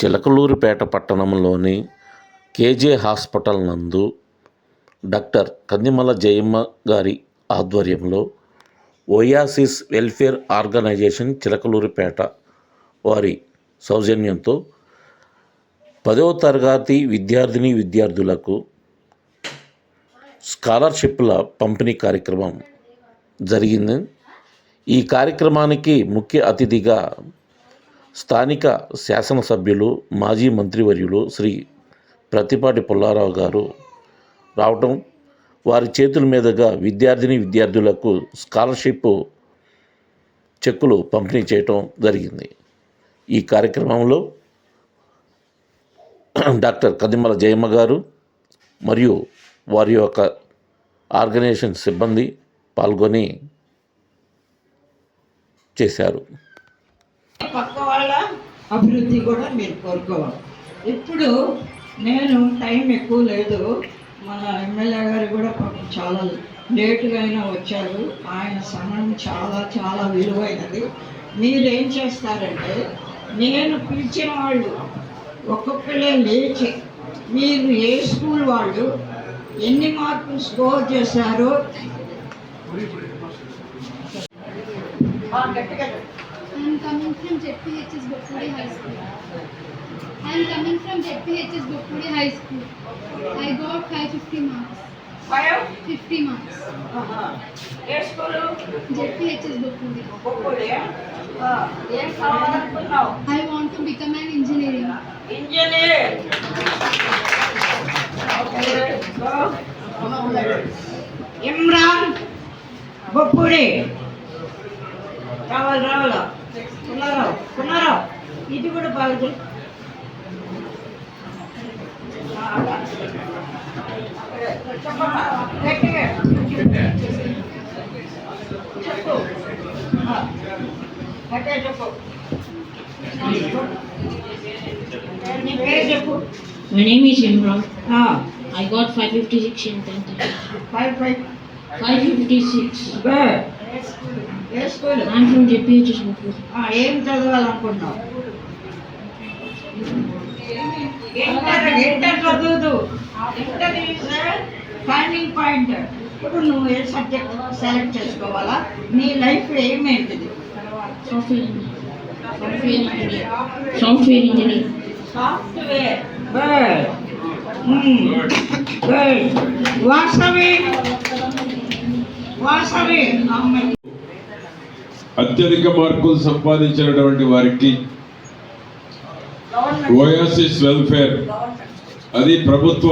చిలకలూరిపేట పట్టణంలోని KJ hospital నందు doctor Kandimalla Jayamma గారి ఆధ్వర్యంలో ఓయాసిస్ వెల్ఫేర్ ఆర్గనైజేషన్ చిలకలూరిపేట వారి సౌజన్యంతో పదవ తరగతి విద్యార్థిని విద్యార్థులకు స్కాలర్షిప్ల పంపిణీ కార్యక్రమం జరిగింది. ఈ కార్యక్రమానికి ముఖ్య అతిథిగా స్థానిక శాసనసభ్యులు మాజీ మంత్రివర్యులు శ్రీ ప్రతిపాటి పుల్లారావు గారు రావటం వారి చేతుల మీదుగా విద్యార్థిని విద్యార్థులకు స్కాలర్షిప్ చెక్కులు పంపిణీ చేయటం జరిగింది. ఈ కార్యక్రమంలో డాక్టర్ కదిమల జయమ్మ గారు మరియు వారి యొక్క ఆర్గనైజేషన్ సిబ్బంది పాల్గొని చేశారు. పక్క వాళ్ళ అభివృద్ధి కూడా మీరు కోరుకోవాలి. ఇప్పుడు నేను టైం ఎక్కువ లేదు. మన ఎమ్మెల్యే గారు కూడా పాపం చాలా లేటుగా అయినా వచ్చారు. ఆయన సమయం చాలా చాలా విలువైనది. మీరేం చేస్తారంటే నేను పిలిచిన వాళ్ళు ఒక్కొక్కరే లేచి మీరు ఏ స్కూల్ వాళ్ళు ఎన్ని మార్కులు స్కోర్ చేశారో. I am coming from ZPHS Bokpudi High School. I am coming from ZPHS Bokpudi High School. I got 550 marks. Five? 50 marks. ఆహా. ఏ స్కూలు ZPHS Bokpudi. బొక్కుడి ఏం కావాలనుకున్నావు I want to become an engineering. Engineer Imran Boppudi రావాలి రావాలా పుల్లారావు పుల్లారావు ఇది కూడా బాగా చెయ్. ఆ, అలా. అక్కడే. చెప్పమ్మా గట్టిగా. చెప్పు ఆ, గట్టిగా చెప్పు నీ పేరు చెప్పు My name is Imran. ఆ, I got 556 in 10th. Five five 556. Good A school I'm from JPHS Bukuru. ఆ, ఏం చదవాలనుకుంటున్నావు? ఇంటర్ ఇంటర్ చదువుదు? ఇంటర్ టర్నింగ్ పాయింట్ ఇప్పుడు నువ్వు ఏ సబ్జెక్ట్ సెలెక్ట్ చేసుకోవాలా? నీ life ఏమేంటిది. Software good good Vasavi Vasavi అమ్మాయి అత్యధిక మార్కులు సంపాదించినటువంటి వారికి ఓయాసిస్ వెల్ఫేర్ అది ప్రభుత్వ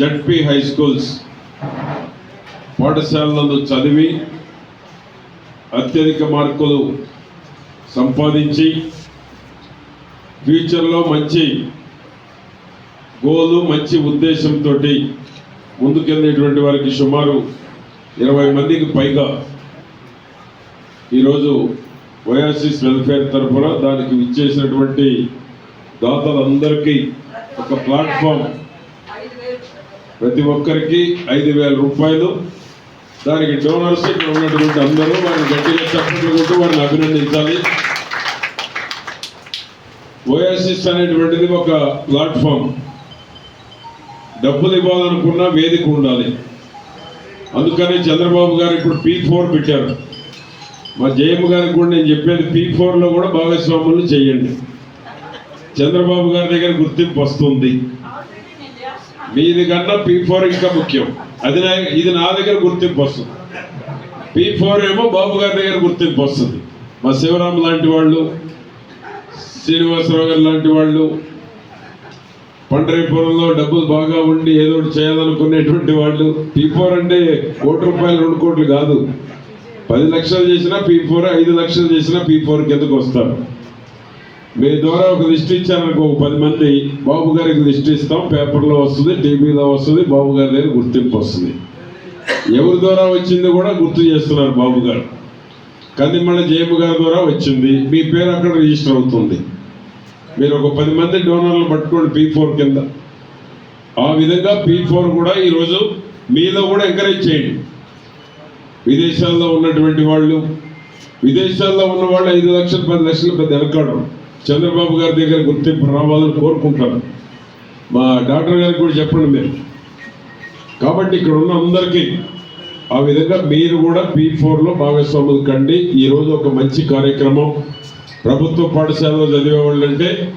జడ్పీ హై స్కూల్స్ పాఠశాలలందు చదివి అత్యధిక మార్కులు సంపాదించి ఫ్యూచర్లో మంచి గోలు మంచి ఉద్దేశంతో ముందుకెళ్ళేటువంటి వారికి సుమారు ఇరవై మందికి పైగా ఈరోజు వైఎస్ఎస్ వెల్ఫేర్ తరఫున దానికి ఇచ్చేసినటువంటి దాతలందరికీ ఒక ప్లాట్ఫామ్. ప్రతి ఒక్కరికి ఐదు వేల రూపాయలు. దానికి డోనర్స్ ఇక్కడ ఉన్నటువంటి అందరూ వారిని గట్టిగా చప్పట్లు వారిని అభినందించాలి. ఓయాసిస్ అనేటువంటిది ఒక ప్లాట్ఫామ్. డబ్బులు ఇవ్వాలనుకున్న వేదిక ఉండాలి. అందుకని చంద్రబాబు గారు ఇప్పుడు పీ ఫోర్ పెట్టారు. మా జయమ్మ గారికి కూడా నేను చెప్పేది పీ ఫోర్లో కూడా భాగస్వాములు చేయండి. చంద్రబాబు గారి దగ్గర గుర్తింపు వస్తుంది. మీది కన్నా పీ ఫోర్ ఇంకా ముఖ్యం. అది నా ఇది నా దగ్గర గుర్తింపు వస్తుంది. పీ ఫోర్ ఏమో బాబు గారి దగ్గర గుర్తింపు వస్తుంది. మా శివరామ్ లాంటి వాళ్ళు శ్రీనివాసరావు గారు లాంటి వాళ్ళు పండరీపురంలో డబ్బులు బాగా ఉండి ఏదో ఒకటి చేయాలనుకునేటువంటి వాళ్ళు పీ ఫోర్ అంటే కోటి రూపాయలు రెండు కోట్లు కాదు. పది లక్షలు చేసినా పీ ఫోర్ ఐదు లక్షలు చేసినా పీ ఫోర్ కిందకు వస్తారు. మీ ద్వారా ఒక లిస్ట్ ఇచ్చారనుకో ఒక పది మంది బాబు గారికి లిస్ట్ ఇస్తాం పేపర్లో వస్తుంది టీవీలో వస్తుంది బాబు గారి దగ్గర గుర్తింపు వస్తుంది. ఎవరి ద్వారా వచ్చింది కూడా గుర్తు చేస్తున్నారు బాబు గారు. కందిమళ్ళ జయమ్మ గారి ద్వారా వచ్చింది. మీ పేరు అక్కడ రిజిస్టర్ అవుతుంది. మీరు ఒక పది మంది డోనర్లు పట్టుకోండి పీ ఫోర్ కింద. ఆ విధంగా పీ ఫోర్ కూడా ఈరోజు మీలో కూడా ఎంకరేజ్ చేయండి. విదేశాల్లో ఉన్నటువంటి వాళ్ళు విదేశాల్లో ఉన్న వాళ్ళు ఐదు లక్షలు పది లక్షలు పెద్ద వెనకాడరు. చంద్రబాబు గారి దగ్గర గుర్తింపు రావాలని కోరుకుంటాను మా డాక్టర్ గారికి కూడా చెప్పండి మీరు. కాబట్టి ఇక్కడ ఉన్న అందరికీ ఆ విధంగా మీరు కూడా పీ ఫోర్లో భాగస్వాములు కండి. ఈరోజు ఒక మంచి కార్యక్రమం. ప్రభుత్వ పాఠశాలలో చదివే వాళ్ళంటే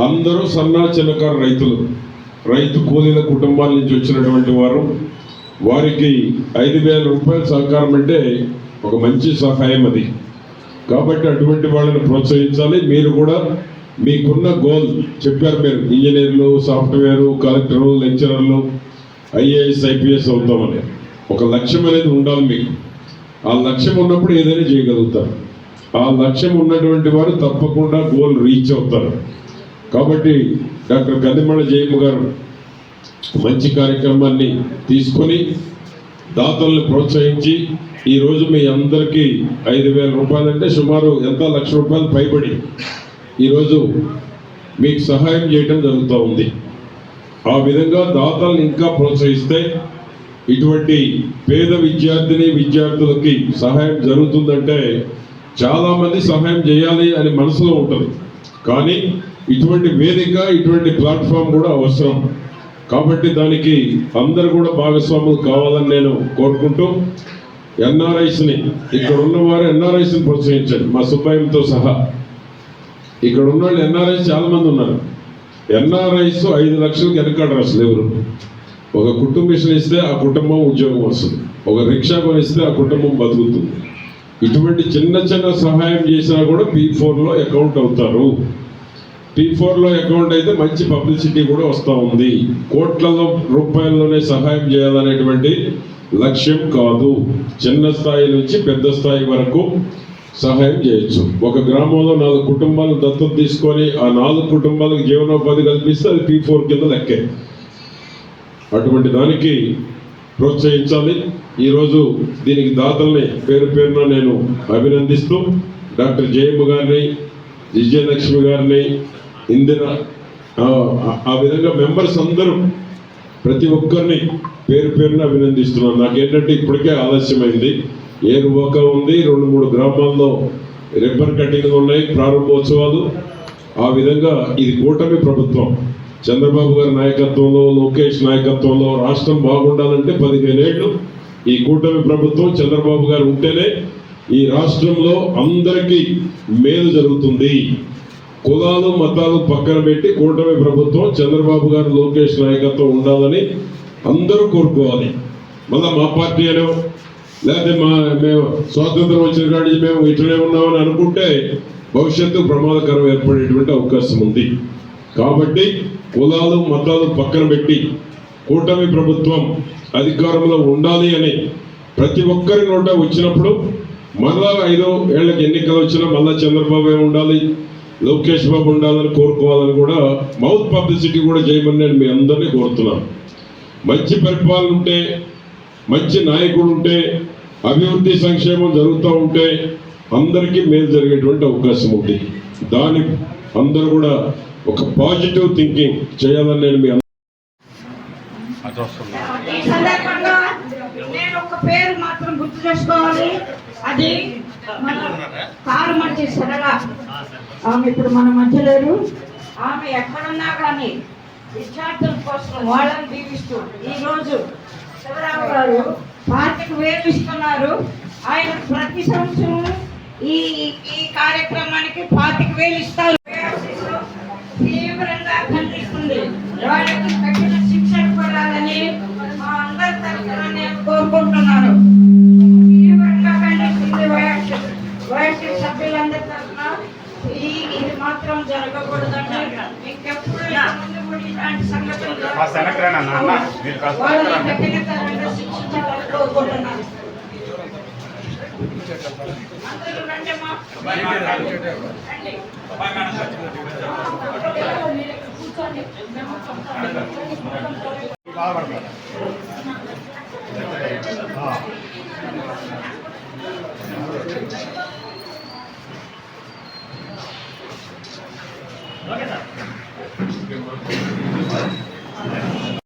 అందరూ సన్నా చిన్నకారు రైతులు. రైతు కూలీల కుటుంబాల నుంచి వచ్చినటువంటి వారు. వారికి ఐదు వేల రూపాయల సహకారం అంటే ఒక మంచి సహాయం అది. కాబట్టి అటువంటి వాళ్ళని ప్రోత్సహించాలి. మీరు కూడా మీకున్న గోల్ చెప్పారు మీరు ఇంజనీర్లు సాఫ్ట్వేరు కలెక్టర్లు లెక్చరర్లు ఐఏఎస్ ఐపీఎస్ అవుతామని. ఒక లక్ష్యం అనేది ఉండాలి మీకు. ఆ లక్ష్యం ఉన్నప్పుడు ఏదైనా చేయగలుగుతారు. ఆ లక్ష్యం ఉన్నటువంటి వారు తప్పకుండా గోల్ రీచ్ అవుతారు. కాబట్టి డాక్టర్ గందిమళ్ళ జయమ్మ గారు మంచి కార్యక్రమాన్ని తీసుకొని దాతల్ని ప్రోత్సహించి ఈరోజు మీ అందరికీ ఐదు వేల రూపాయలు అంటే సుమారు ఎంత? లక్ష రూపాయలు పైబడి. ఈరోజు మీకు సహాయం చేయడం జరుగుతూ ఉంది. ఆ విధంగా దాతల్ని ఇంకా ప్రోత్సహిస్తే ఇటువంటి పేద విద్యార్థిని విద్యార్థులకి సహాయం జరుగుతుందంటే చాలామంది సహాయం చేయాలి అని మనసులో ఉంటుంది. కానీ ఇటువంటి వేదిక ఇటువంటి ప్లాట్ఫామ్ కూడా అవసరం. కాబట్టి దానికి అందరు కూడా భాగస్వాములు కావాలని నేను కోరుకుంటూ ఎన్ఆర్ఐస్ని ఇక్కడ ఉన్నవారు ఎన్ఆర్ఐస్ని ప్రోత్సహించండి. మా సుబ్బాయంతో సహా. ఇక్కడ ఉన్న వాళ్ళు ఎన్ఆర్ఐస్ చాలా మంది ఉన్నారు. ఎన్ఆర్ఐస్ ఐదు లక్షలకు వెనకాడరు అసలు ఎవరు? ఒక కుటుంబిషన్ ఇస్తే ఆ కుటుంబం ఉద్యోగం వస్తుంది. ఒక రిక్షా కొనిస్తే ఆ కుటుంబం బతుకుతుంది. ఇటువంటి చిన్న చిన్న సహాయం చేసినా కూడా పీ ఫోర్లో అకౌంట్ అవుతారు. పీ ఫోర్లో అకౌంట్ అయితే మంచి పబ్లిసిటీ కూడా వస్తూ ఉంది. కోట్లలో రూపాయల్లోనే సహాయం చేయాలనేటువంటి లక్ష్యం కాదు. చిన్న స్థాయి నుంచి పెద్ద స్థాయి వరకు సహాయం చేయొచ్చు. ఒక గ్రామంలో నాలుగు కుటుంబాలు దత్తత తీసుకొని ఆ నాలుగు కుటుంబాలకు జీవనోపాధి కల్పిస్తే అది పీ ఫోర్ కింద లెక్కే. అటువంటి దానికి ప్రోత్సహించాలి. ఈరోజు దీనికి దాతల్ని పేరు పేరున నేను అభినందిస్తూ డాక్టర్ జయమ్మ గారిని విజయలక్ష్మి గారిని ఇందిరా ఆ- విధంగా మెంబర్స్ అందరూ ప్రతి ఒక్కరిని పేరు పేరున అభినందిస్తున్నాను నాకేంటంటే ఇప్పటికే ఆలస్యమైంది. ఏరు రువాక ఉంది రెండు మూడు గ్రామాల్లో రిబ్బన్ కటింగ్ ఉన్నాయి ప్రారంభోత్సవాలు. ఆ విధంగా ఇది కూటమి ప్రభుత్వం. చంద్రబాబు గారి నాయకత్వంలో లోకేష్ నాయకత్వంలో రాష్ట్రం బాగుండాలంటే పదిహేనేళ్ళు ఈ కూటమి ప్రభుత్వం చంద్రబాబు గారు ఉంటేనే ఈ రాష్ట్రంలో అందరికీ మేలు జరుగుతుంది. కులాలు మతాలు పక్కన పెట్టి కూటమి ప్రభుత్వం చంద్రబాబు గారు లోకేష్ నాయకత్వం ఉండాలని అందరూ కోరుకోవాలి. మళ్ళా మా పార్టీ అనే లేకపోతే మా మేము స్వాతంత్రం వచ్చిన కాడి మేము ఇట్లనే ఉన్నామని అనుకుంటే భవిష్యత్తు ప్రమాదకరం ఏర్పడేటువంటి అవకాశం ఉంది. కాబట్టి కులాలు మతాలు పక్కన పెట్టి కూటమి ప్రభుత్వం అధికారంలో ఉండాలి అని ప్రతి ఒక్కరి నోట వచ్చినప్పుడు మళ్ళా ఐదో ఏళ్ళకి ఎన్నికలు వచ్చినా మళ్ళా చంద్రబాబు ఉండాలి? లోకేష్ బాబు ఉండాలని కోరుకోవాలని కూడా మౌత్ పబ్లిసిటీ కూడా చేయమని నేను మీ అందరినీ కోరుతున్నాను. మంచి పరిపాలన ఉంటే మంచి నాయకుడు ఉంటే అభివృద్ధి సంక్షేమం జరుగుతూ ఉంటే అందరికీ మేలు జరిగేటువంటి అవకాశం ఉంది. దాని అందరూ కూడా ఒక పాజిటివ్ థింకింగ్ చేయాలని నేను మీ ఈ నేను ఒక పేరు మాత్రం గుర్తు చేసుకోవాలి. అది కారు మంచి సరళ ఆమె ఇప్పుడు మన మధ్య లేరు. ఆమె ఎక్కడున్నా కానీ విద్యార్థుల కోసం వాళ్ళని దీవిస్తూ ఈరోజు శివరావు గారు పార్టీకి వేలు ఇస్తున్నారు ఆయన ప్రతి సంవత్సరం ఈ ఈ కార్యక్రమానికి పాతిక వేలు ఇస్తారు తీవ్రంగా ఖండిస్తుంది. వాళ్ళకి కఠిన శిక్షణ పడాలని మా అందరి తరఫున నేను కోరుకుంటున్నాను. ఇది మాత్రం జరగకూడదండి. ఇంకెప్పుడు ఇలాంటి సంఘటనలు శిక్షించాలని కోరుకుంటున్నాను. బాధపడతారు